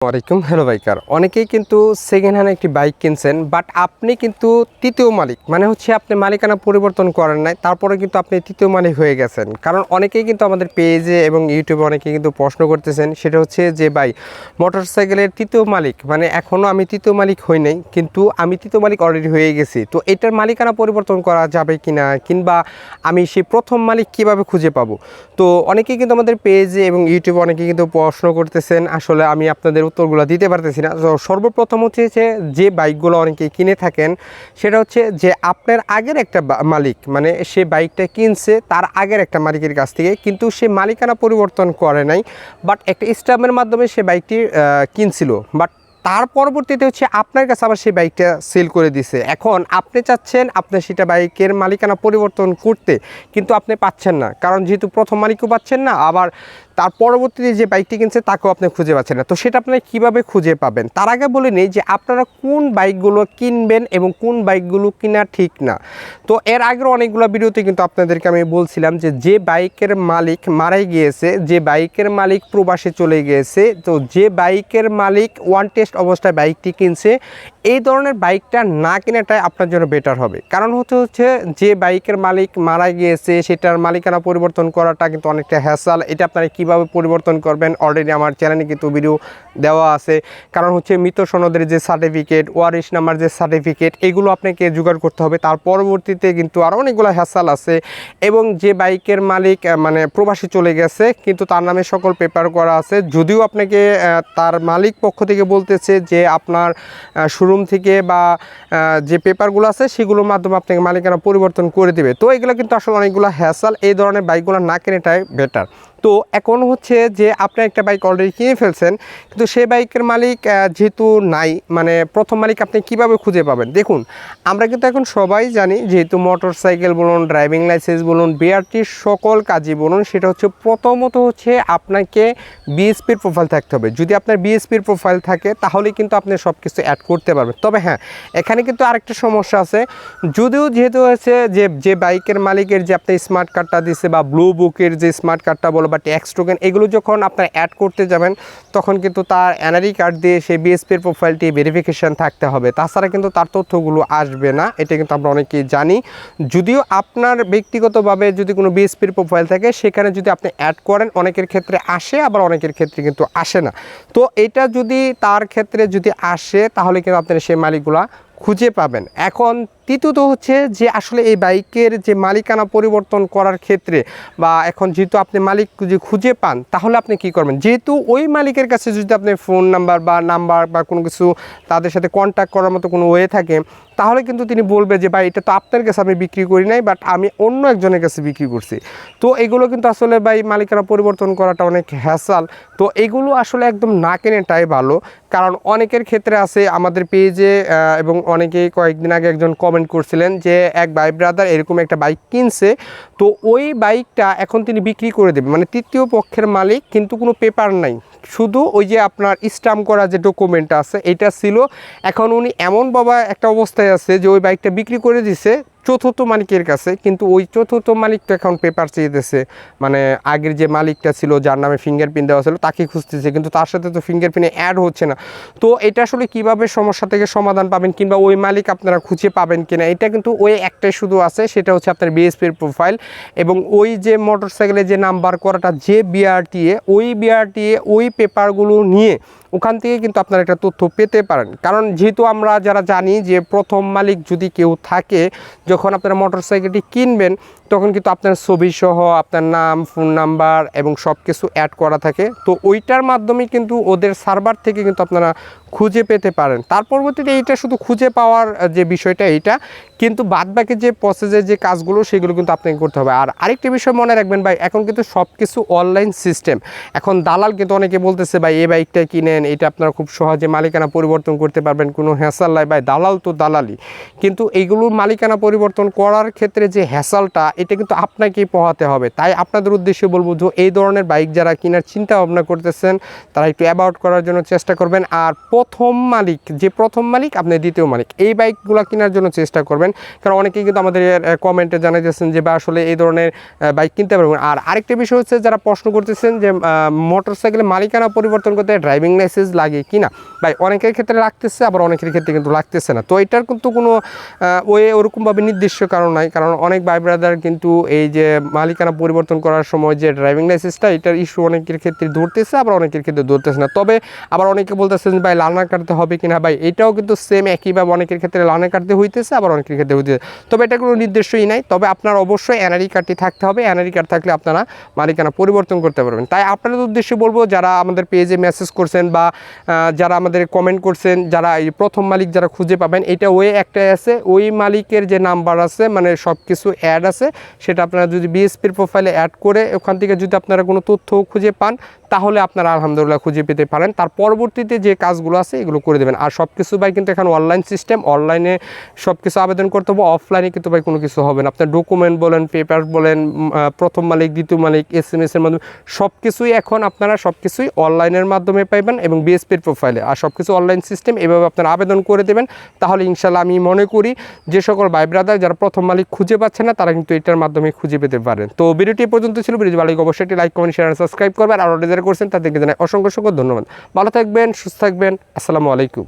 ওয়ালাইকুম hello biker. অনেকেই কিন্তু সেকেন্ড হ্যান্ড একটি বাইক কিনছেন বাট আপনি কিন্তু তৃতীয় মালিক। মানে হচ্ছে আপনি মালিকানা পরিবর্তন করেন নাই, তারপরে কিন্তু আপনি তৃতীয় মালিক হয়ে গেছেন। কারণ অনেকেই কিন্তু আমাদের পেজে এবং ইউটিউবে অনেকেই কিন্তু প্রশ্ন করতেছেন, সেটা হচ্ছে যে, ভাই মোটর সাইকেলের তৃতীয় মালিক মানে এখনও আমি তৃতীয় মালিক হই নাই, কিন্তু আমি তৃতীয় মালিক অলরেডি হয়ে গেছি। তো এটার মালিকানা পরিবর্তন করা যাবে কি না কিংবা আমি সেই প্রথম মালিক কীভাবে খুঁজে পাবো? তো অনেকেই কিন্তু আমাদের পেজে এবং ইউটিউবে অনেকেই কিন্তু প্রশ্ন করতেছেন, আসলে আমি আপনাদের উত্তরগুলো দিতে পারতেছি না। তো সর্বপ্রথম হচ্ছে যে যে বাইকগুলো অনেকে কিনে থাকেন, সেটা হচ্ছে যে আপনার আগের একটা মালিক মানে সে বাইকটা কিনছে, তার আগের একটা মালিকের কাছ থেকে, কিন্তু সে মালিকানা পরিবর্তন করে নাই বাট একটা স্টাম্পের মাধ্যমে সে বাইকটি কিনছিল। বাট তার পরবর্তীতে হচ্ছে আপনার কাছে আবার সেই বাইকটা সেল করে দিছে। এখন আপনি চাচ্ছেন আপনার সেটা বাইকের মালিকানা পরিবর্তন করতে, কিন্তু আপনি পাচ্ছেন না। কারণ যেহেতু প্রথম মালিকও পাচ্ছেন না, আবার তার পরবর্তীতে যে বাইকটি কিনছে, তাকেও আপনি খুঁজে পাচ্ছেন না। তো সেটা আপনারা কীভাবে খুঁজে পাবেন? তার আগে বলে নেই যে আপনারা কোন বাইকগুলো কিনবেন এবং কোন বাইকগুলো কিনা ঠিক না। তো এর আগের অনেকগুলো ভিডিওতে কিন্তু আপনাদেরকে আমি বলছিলাম যে যে বাইকের মালিক মারাই গিয়েছে, যে বাইকের মালিক প্রবাসে চলে গিয়েছে, তো যে বাইকের মালিক ওয়ান টেস্ট অবস্থায় বাইকটি কিনছে, এই ধরনের বাইকটা না কেনাটাই আপনার জন্য বেটার হবে। কারণ হচ্ছে হচ্ছে যে বাইকের মালিক মারা গিয়েছে, সেটার মালিকানা পরিবর্তন করাটা কিন্তু অনেকটা হ্যাসাল এটা আপনারা কীভাবে পরিবর্তন করবেন? অলরেডি আমার চ্যানেলে কিন্তু ভিডিও দেওয়া আছে। কারণ হচ্ছে মৃত সনদের যে সার্টিফিকেট ওয়ারিশ নাম্বার যে সার্টিফিকেট এগুলো আপনাকে জোগাড় করতে হবে। তার পরবর্তীতে কিন্তু আরও অনেকগুলো হ্যাসাল আছে এবং যে বাইকের মালিক মানে প্রবাসী চলে গেছে, কিন্তু তার নামে সকল পেপার করা আছে। যদিও আপনাকে তার মালিক পক্ষ থেকে বলতেছে যে আপনার শোরুম থেকে বা যে পেপারগুলো আছে, সেগুলোর মাধ্যমে আপনাকে মালিকানা পরিবর্তন করে দেবে। তো এগুলো কিন্তু আসলে অনেকগুলো হ্যাসাল এই ধরনের বাইকগুলো না কেনেটাই বেটার তো এখন হচ্ছে যে আপনি একটা বাইক অলরেডি কিনে ফেলছেন, কিন্তু সেই বাইকের মালিক যেহেতু নাই মানে প্রথম মালিক আপনি কীভাবে খুঁজে পাবেন? দেখুন, আমরা কিন্তু এখন সবাই জানি, যেহেতু মোটর সাইকেল বলুন ড্রাইভিং লাইসেন্স বলুন বিআরটির সকল কাজই বলুন, সেটা হচ্ছে প্রথমত হচ্ছে আপনাকে বিএসপির প্রোফাইল থাকতে হবে। যদি আপনার বিএসপির প্রোফাইল থাকে, তাহলে কিন্তু আপনি সব কিছু অ্যাড করতে পারবেন। তবে হ্যাঁ এখানে কিন্তু আরেকটা সমস্যা আছে, যদিও যেহেতু হচ্ছে যে যে বাইকের মালিকের যে আপনি স্মার্ট কার্ডটা দিছে বা ব্লু বুকের যে স্মার্ট কার্ডটা বলো বা ট্যাক্স টোকেন এগুলো যখন আপনার অ্যাড করতে যাবেন, তখন কিন্তু তার এনআরই কার্ড দিয়ে সেই বিএসপির প্রোফাইলটি ভেরিফিকেশন থাকতে হবে। তাছাড়া কিন্তু তার তথ্যগুলো আসবে না, এটা কিন্তু আমরা অনেকেই জানি। যদিও আপনার ব্যক্তিগতভাবে যদি কোনো বিএসপির প্রোফাইল থাকে, সেখানে যদি আপনি অ্যাড করেন, অনেকের ক্ষেত্রে আসে, আবার অনেকের ক্ষেত্রে কিন্তু আসে না। তো এটা যদি তার ক্ষেত্রে যদি আসে, তাহলে কিন্তু আপনার সেই মালিকগুলা খুঁজে পাবেন। এখন তৃতীয়ত হচ্ছে যে আসলে এই বাইকের যে মালিকানা পরিবর্তন করার ক্ষেত্রে বা এখন যেহেতু আপনি মালিক যদি খুঁজে পান, তাহলে আপনি কি করবেন? যেহেতু ওই মালিকের কাছে যদি আপনি ফোন নাম্বার বা নাম্বার বা কোনো কিছু তাদের সাথে কন্ট্যাক্ট করার মতো কোনো ওয়ে থাকে তাহলে কিন্তু তিনি বলবে যে, ভাই, এটা তো আপনার কাছে আমি বিক্রি করি নাই বাট আমি অন্য একজনের কাছে বিক্রি করছি। তো এগুলো কিন্তু আসলে, ভাই মালিকানা পরিবর্তন করাটা অনেক হ্যাসাল তো এগুলো আসলে একদম না কেনেটাই ভালো। কারণ অনেকের ক্ষেত্রে আছে, আমাদের পেজে এবং অনেকেই কয়েকদিন আগে একজন কমেন্ট করছিলেন যে, এক ভাই ব্রাদার এরকম একটা বাইক কিনছে। তো ওই বাইকটা এখন তিনি বিক্রি করে দেবে। মানে তৃতীয় পক্ষের মালিক, কিন্তু কোনো পেপার নাই। শুধু ওই যে আপনার স্টাম্প করা যে ডকুমেন্ট আছে, এটা ছিল। এখন উনি এমন বাবা একটা অবস্থায় আছে যে ওই বাইকটা বিক্রি করে দিছে চতুর্থ মালিকের কাছে, কিন্তু ওই চতুর্থ মালিক তো এখন পেপার চেয়েছে মানে আগের যে মালিকটা ছিল, যার নামে ফিঙ্গারপ্রিন্ট দেওয়া ছিল তাকে খুঁজতেছে, কিন্তু তার সাথে তো ফিঙ্গারপ্রিন্ট অ্যাড হচ্ছে না। তো এটা আসলে কীভাবে সমস্যা থেকে সমাধান পাবেন কিংবা ওই মালিক আপনারা খুঁজে পাবেন কিনা, এটা কিন্তু ওই একটাই শুধু আছে, সেটা হচ্ছে আপনার বিএসপির প্রোফাইল এবং ওই যে মোটরসাইকেলের যে নাম্বার করাটা যে বিআরটিএ ওই বিআরটিএ ওই পেপারগুলো নিয়ে ওখান থেকে কিন্তু আপনারা একটা তথ্য পেতে পারেন। কারণ যেহেতু আমরা যারা জানি যে প্রথম মালিক যদি কেউ থাকে যখন আপনারা মোটরসাইকেলটি কিনবেন, তখন কিন্তু আপনার ছবি সহ আপনার নাম, ফোন নাম্বার এবং সব কিছু অ্যাড করা থাকে। তো ওইটার মাধ্যমে কিন্তু ওদের সার্ভার থেকে কিন্তু আপনারা খুঁজে পেতে পারেন। তার পরবর্তীতে এইটা শুধু খুঁজে পাওয়ার যে বিষয়টা এইটা, কিন্তু বাদবাকি যে প্রসেসের যে কাজগুলো, সেগুলো কিন্তু আপনাকে করতে হবে। আর আরেকটি বিষয় মনে রাখবেন ভাই, এখন কিন্তু সব কিছু অনলাইন সিস্টেম এখন দালাল কিন্তু অনেকে বলতেছে, ভাই, এই বাইকটা কিনেন, এটা আপনারা খুব সহজে মালিকানা পরিবর্তন করতে পারবেন, কোনো হ্যাসাল নাই। ভাই, দালাল তো দালালি কিন্তু এইগুলোর মালিকানা পরিবর্তন করার ক্ষেত্রে যে হ্যাসালটা এটা কিন্তু আপনাকেই পোহাতে হবে। তাই আপনাদের উদ্দেশ্যে বলব যে, এই ধরনের বাইক যারা কেনার চিন্তা ভাবনা করতেছেন, তারা একটু অ্যাবাউট করার জন্য চেষ্টা করবেন। আর প্রথম মালিক, যে প্রথম মালিক, আপনি দ্বিতীয় মালিক। এই বাইকগুলো কেনার জন্য চেষ্টা করবেন। কারণ অনেকেই কিন্তু আমাদের কমেন্টে জানাইতেছেন যে, বা, আসলে এই ধরনের বাইক কিনতে পারবেন আর আরেকটা বিষয় হচ্ছে, যারা প্রশ্ন করতেছেন যে মোটর সাইকেলের মালিকানা পরিবর্তন করতে ড্রাইভিং লাইসেন্স লাগে কি না? ভাই, অনেকের ক্ষেত্রে লাগতেছে, আবার অনেকের ক্ষেত্রে কিন্তু লাগতেছে না। তো এটার কিন্তু কোনো ওয়ে ওরকমভাবে নির্দিষ্ট কারণ নাই। কারণ অনেক ভাই ব্রাদার কিন্তু এই যে, মালিকানা পরিবর্তন করার সময় যে ড্রাইভিং লাইসেন্সটা, এটার ইস্যু অনেকের ক্ষেত্রে ধরতেছে, আবার অনেকের ক্ষেত্রে ধরতেছে না। তবে আবার অনেকে বলতেছেন ভাই ভাই লানা কাটতে হবে কিনা? ভাই, এটাও কিন্তু সেম একইভাবে অনেকের ক্ষেত্রে লানা কাটতে হইতেছে, আবার অনেকের ক্ষেত্রে হইতেছে। তবে এটা কোনো নির্দিষ্টই নাই। তবে আপনার অবশ্যই এনআরই কার্ডটি থাকতে হবে। এনআরই কার্ড থাকলে আপনারা মালিকানা পরিবর্তন করতে পারবেন। তাই আপনাদের উদ্দেশ্যে বলব, যারা আমাদের পেজে মেসেজ করছেন বা যারা আমাদের কমেন্ট করছেন, যারা এই প্রথম মালিক যারা খুঁজে পাবেন, এটা ওই একটাই আছে। ওই মালিকের যে নাম্বার আছে মানে সব কিছু অ্যাড আছে, সেটা আপনারা যদি বিএসপির প্রোফাইলে অ্যাড করে ওখান থেকে যদি আপনারা কোনো তথ্য খুঁজে পান, তাহলে আপনারা আলহামদুলিল্লাহ খুঁজে পেতে পারেন। তার পরবর্তীতে যে কাজগুলো আছে, এগুলো করে দেবেন। আর সব কিছু ভাই কিন্তু এখন অনলাইন সিস্টেম অনলাইনে সব কিছু আবেদন করতে হবে অফলাইনে কিন্তু ভাই কোনো কিছু হবে না। আপনার ডকুমেন্ট বলেন পেপার বলেন প্রথম মালিক, দ্বিতীয় মালিক এস এম এর মাধ্যমে সব কিছুই এখন আপনারা সব কিছুই অনলাইনের মাধ্যমে পাইবেন এবং বিএসপির প্রোফাইলে আর সব কিছু অনলাইন সিস্টেম এভাবে আপনারা আবেদন করে দেবেন। তাহলে ইনশাল্লাহ আমি মনে করি যে সকল ভাই ব্রাদার যারা প্রথম মালিক খুঁজে পাচ্ছে না, তারা কিন্তু এটার মাধ্যমে খুঁজে পেতে পারেন। তো ভিডিওটি পর্যন্ত ছিল ভিডিও লাগলে অবশ্যই লাইক কমেন্ট শেয়ার সাবস্ক্রাইব করবেন। আর অর্ডার যারা করছেন, তাদেরকে জানাই অসংখ্য অসংখ্য ধন্যবাদ। ভালো থাকবেন, সুস্থ থাকবেন। আসসালামু আলাইকুম।